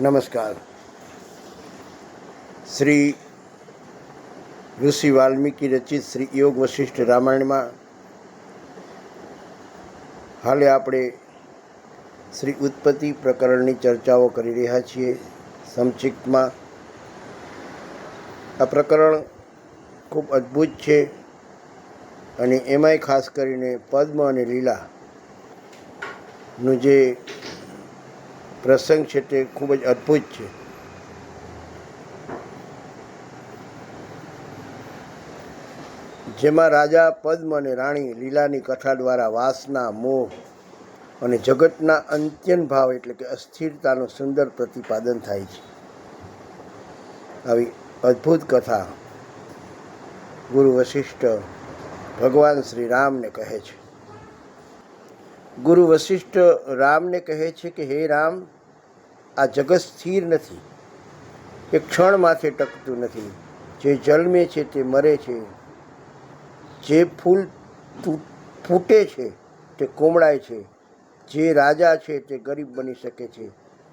નમસ્કાર. શ્રી ઋષિ વાલ્મીકી રચિત શ્રી યોગ વશિષ્ઠ રામાયણમાં હાલે આપણે શ્રી ઉત્પત્તિ પ્રકરણની ચર્ચાઓ કરી રહ્યા છીએ. સંક્ષિપ્તમાં આ પ્રકરણ ખૂબ અદ્ભુત છે અને એમાંય ખાસ કરીને પદ્મ અને લીલા નું જે પ્રસંગ છે તે ખૂબ જ અદ્ભુત છે. જેમાં રાજા પદ્મ અને રાણી લીલાની કથા દ્વારા વાસના, મોહ અને જગતના અંત્યન ભાવ એટલે કે અસ્થિરતાનું સુંદર પ્રતિપાદન થાય છે. આવી અદ્ભુત કથા ગુરુ વશિષ્ઠ ભગવાન શ્રી રામને કહે છે. ગુરુ વશિષ્ઠ રામને કહે છે કે, હે રામ, આ જગત સ્થિર નથી. એ ક્ષણ માથે ટકતું નથી. જે જન્મે છે તે મરે છે. જે ફૂલ ફૂટે છે તે કોમળાય છે. જે રાજા છે તે ગરીબ બની શકે છે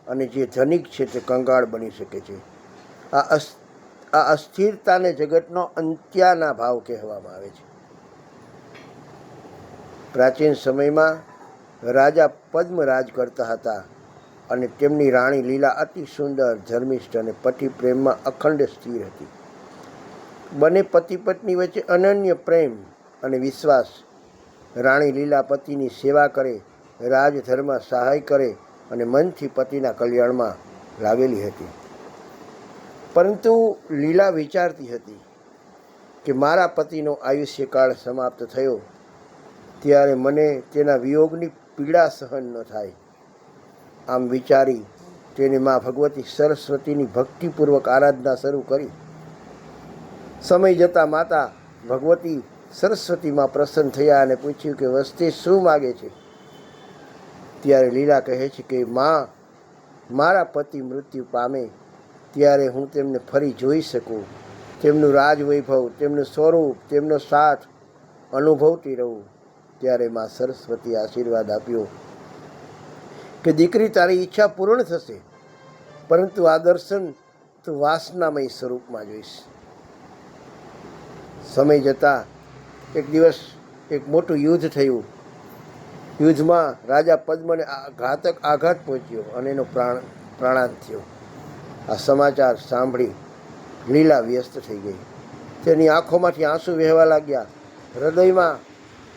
અને જે ધનિક છે તે કંગાળ બની શકે છે. આ આ અસ્થિરતાને જગતનો અંત્યાના ભાવ કહેવામાં આવે છે. પ્રાચીન સમયમાં રાજા પદ્મ રાજ કરતા હતા અને તેમની રાણી લીલા અતિ સુંદર ધર્મિષ્ઠ અને પતિ પ્રેમમાં અખંડ સ્થિર હતી. બંને પતિ પત્ની વચ્ચે અનન્ય પ્રેમ અને વિશ્વાસ. રાણી લીલા પતિની સેવા કરે, રાજધર્મમાં સહાય કરે અને મનથી પતિના કલ્યાણમાં લાવેલી હતી. પરંતુ લીલા વિચારતી હતી કે મારા પતિનો આયુષ્યકાળ સમાપ્ત થયો, ત્યારે મને તેના વિયોગની પીડા સહન ન થાય. આમ વિચારી તેની મા ભગવતી સરસ્વતીની ભક્તિપૂર્વક આરાધના શરૂ કરી. સમય જતાં માતા ભગવતી સરસ્વતીમાં પ્રસન્ન થયા અને પૂછ્યું કે, વસ્તી શું માગે છે? ત્યારે લીલા કહે છે કે, માં, મારા પતિ મૃત્યુ પામે ત્યારે હું તેમને ફરી જોઈ શકું. તેમનું રાજવૈભવ, તેમનું સ્વરૂપ, તેમનો સાથ અનુભવતી રહું. ત્યારે માં સરસ્વતી આશીર્વાદ આપ્યો કે દીકરી તારી ઈચ્છા પૂર્ણ થશે, પરંતુ આ દર્શન તું વાસનામય સ્વરૂપમાં જોઈશ. સમય જતાં એક દિવસ એક મોટું યુદ્ધ થયું. યુદ્ધમાં રાજા પદ્મને ઘાતક આઘાત પહોંચ્યો અને એનો પ્રાણ, પ્રાણાંત થયો. આ સમાચાર સાંભળી લીલા વ્યસ્ત થઈ ગઈ. તેની આંખોમાંથી આંસુ વહેવા લાગ્યા. હૃદયમાં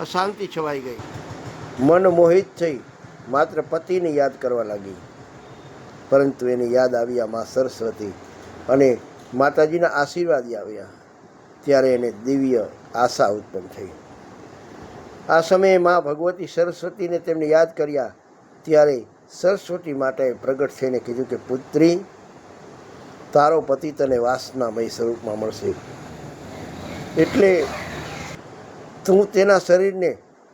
અશાંતિ છવાઈ ગઈ. મન મોહિત થઈ માત્ર પતિને યાદ કરવા લાગી. પરંતુ એને યાદ આવ્યા મા સરસ્વતી અને માતાજીના આશીર્વાદ આવ્યા ત્યારે એને દિવ્ય આશા ઉત્પન્ન થઈ. આ સમયે મા ભગવતી સરસ્વતીને તેમને યાદ કર્યા ત્યારે સરસ્વતી માતાએ પ્રગટ થઈને કીધું કે, પુત્રી, તારો પતિ તને વાસનામય સ્વરૂપમાં મળશે. એટલે તું તેના શરીરને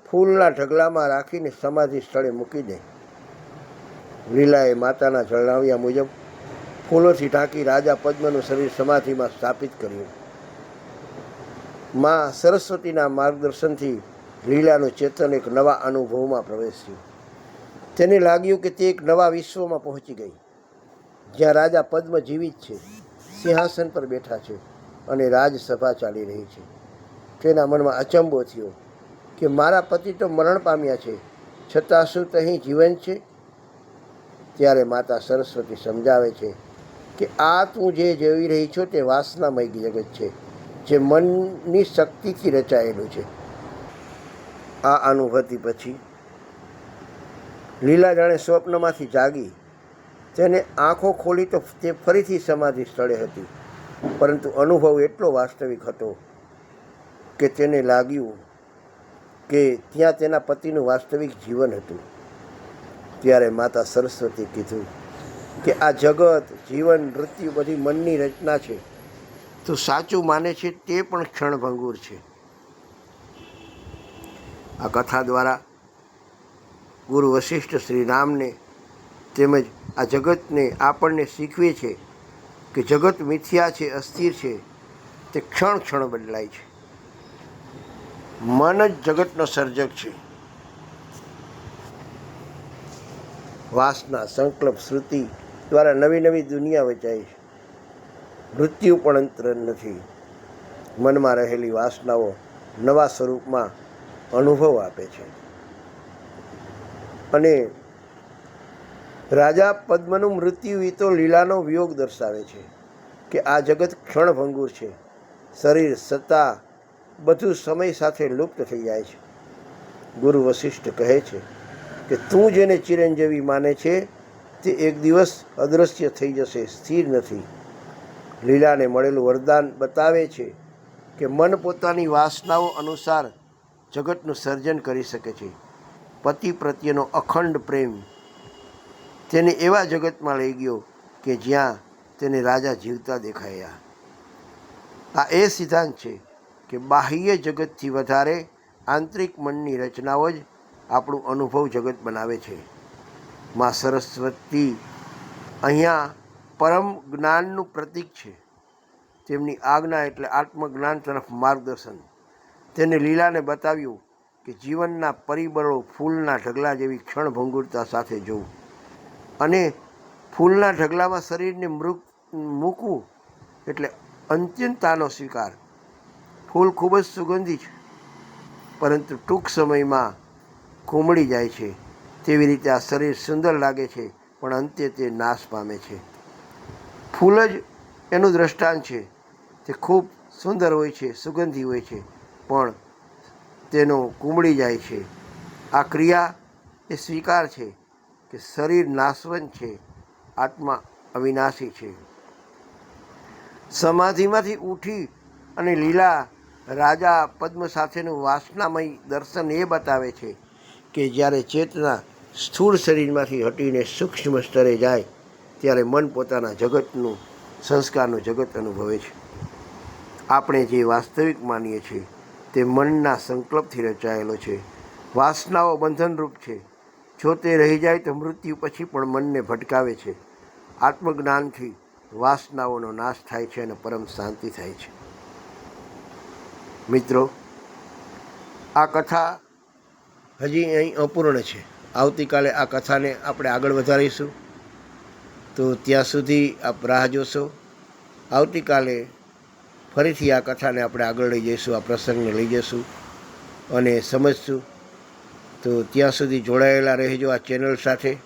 ફૂલના ઢગલામાં રાખીને સમાધિ સ્થળે મૂકી દે. લીલાએ માતાના જણાવ્યા મુજબ ફૂલોથી ઢાંકી રાજા પદ્મનું શરીર સમાધિમાં સ્થાપિત કર્યું. માં સરસ્વતીના માર્ગદર્શનથી લીલાનું ચેતન એક નવા અનુભવમાં પ્રવેશ્યું. તેને લાગ્યું કે તે એક નવા વિશ્વમાં પહોંચી ગઈ, જ્યાં રાજા પદ્મ જીવિત છે, સિંહાસન પર બેઠા છે અને રાજસભા ચાલી રહી છે. તેના મનમાં અચંબો થયો કે મારા પતિ તો મરણ પામ્યા છે, છતાં શું અહીં જીવન છે? ત્યારે માતા સરસ્વતી સમજાવે છે કે આ તું જે જોઈ રહી છો તે વાસનામય જગત છે, જે મનની શક્તિથી રચાયેલું છે. આ અનુભૂતિ પછી લીલા જાણે સ્વપ્નમાંથી જાગી, તેને આંખો ખોલી તો તે ફરીથી સમાધિ સ્થળે હતી, પરંતુ અનુભવ એટલો વાસ્તવિક હતો કે તેને લાગ્યું કે ત્યાં તેના પતિનું વાસ્તવિક જીવન હતું. ત્યારે માતા સરસ્વતી કીધું કે આ જગત, જીવન, મૃત્યુ બધી મનની રચના છે. તો સાચું માને છે તે પણ ક્ષણભંગુર છે. આ કથા દ્વારા ગુરુ વશિષ્ઠ શ્રી રામને તેમજ આ જગતને આપણને શીખવે છે કે જગત મિથ્યા છે, અસ્થિર છે. તે ક્ષણ ક્ષણ બદલાય છે. મન જ જગતનો સર્જક છે. વાસના, સંકલ્પ, શ્રુતિ દ્વારા નવી નવી દુનિયા વચાય છે. મૃત્યુ પણ અંતર નથી. મનમાં રહેલી વાસનાઓ નવા સ્વરૂપમાં અનુભવ આપે છે. અને રાજા પદ્મનું મૃત્યુ એ તો લીલાનો વિયોગ દર્શાવે છે કે આ જગત ક્ષણભંગુર છે. શરીર, સત્તા બધું સમય સાથે લુપ્ત થઈ જાય છે. ગુરુ વશિષ્ઠ કહે છે કે તું જેને ચિરંજીવી માને છે, તે એક દિવસ અદૃશ્ય થઈ જશે, સ્થિર નથી. લીલાને મળેલું વરદાન બતાવે છે કે મન પોતાની વાસનાઓ અનુસાર જગતનું સર્જન કરી શકે છે. પતિ પ્રત્યેનો અખંડ પ્રેમ તેને એવા જગતમાં લઈ ગયો કે જ્યાં તેને રાજા જીવતા દેખાયા. આ એ સિદ્ધાંત છે કે બાહ્ય જગતથી વધારે આંતરિક મનની રચનાઓ જ આપણું અનુભવ જગત બનાવે છે. માં સરસ્વતી અહીંયા પરમ જ્ઞાનનું પ્રતીક છે. તેમની આજ્ઞા એટલે આત્મજ્ઞાન તરફ માર્ગદર્શન. તેને લીલાને બતાવ્યું કે જીવનના પરિબળો ફૂલના ઢગલા જેવી ક્ષણભંગુરતા સાથે જોવું અને ફૂલના ઢગલામાં શરીરને મૃગ મૂકવું એટલે અંત્યંતાનો સ્વીકાર. ફૂલ ખૂબ જ સુગંધી છે. પરંતુ ટૂંક સમયમાં કોમળી જાય છે. તેવી રીતે આ શરીર સુંદર લાગે છે, પણ અંતે તે નાશ પામે છે. ફૂલ જ એનું દ્રષ્ટાંત છે. તે ખૂબ સુંદર હોય છે, સુગંધી હોય છે, પણ તેનો કુમળી જાય છે. આ ક્રિયા એ સ્વીકાર છે કે શરીર નાશવંત છે, આત્મા અવિનાશી છે. સમાધિમાંથી ઉઠી અને લીલા રાજા પદ્મ સાથેનું વાસનામય દર્શન એ બતાવે છે કે જ્યારે ચેતના સ્થૂળ શરીરમાંથી હટીને સૂક્ષ્મ સ્તરે જાય, ત્યારે મન પોતાના જગતનું, સંસ્કારનું જગત અનુભવે છે. આપણે જે વાસ્તવિક માનીએ છીએ, તે મનના સંકલ્પથી રચાયેલો છે. વાસનાઓ બંધનરૂપ છે. જો તે રહી જાય તો મૃત્યુ પછી પણ મનને ભટકાવે છે. આત્મજ્ઞાનથી વાસનાઓનો નાશ થાય છે અને પરમ શાંતિ થાય છે. મિત્રો, આ કથા હજી અહીં અપૂર્ણ છે. આવતીકાલે આ કથાને આપણે આગળ વધારીશું. તો ત્યાં સુધી આપ રાહ જોશો. આવતીકાલે ફરીથી આ કથાને આપણે આગળ લઈ જઈશું, આ પ્રસંગને લઈ જઈશું અને સમજશું. તો ત્યાં સુધી જોડાયેલા રહેજો આ ચેનલ સાથે.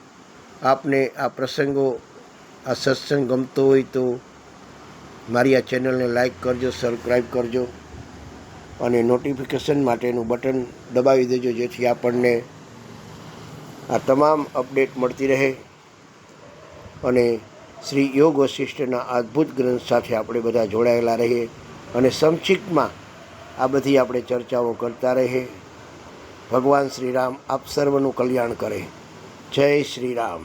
આપને આ પ્રસંગો, આ સત્સંગ ગમતો હોય તો મારી આ ચેનલને લાઈક કરજો, સબસ્ક્રાઈબ કરજો. અને નોટિફિકેશન માટેનું બટન દબાવી દેજો, જેથી આપણને આ તમામ અપડેટ મળતી રહે અને શ્રી યોગ વશિષ્ઠના અદ્ભુત ગ્રંથ સાથે આપણે બધા જોડાયેલા રહીએ અને સંક્ષિપ્તમાં આ બધી આપણે ચર્ચાઓ કરતા રહીએ. ભગવાન શ્રી રામ આપ સર્વનું કલ્યાણ કરે. જય શ્રી રામ.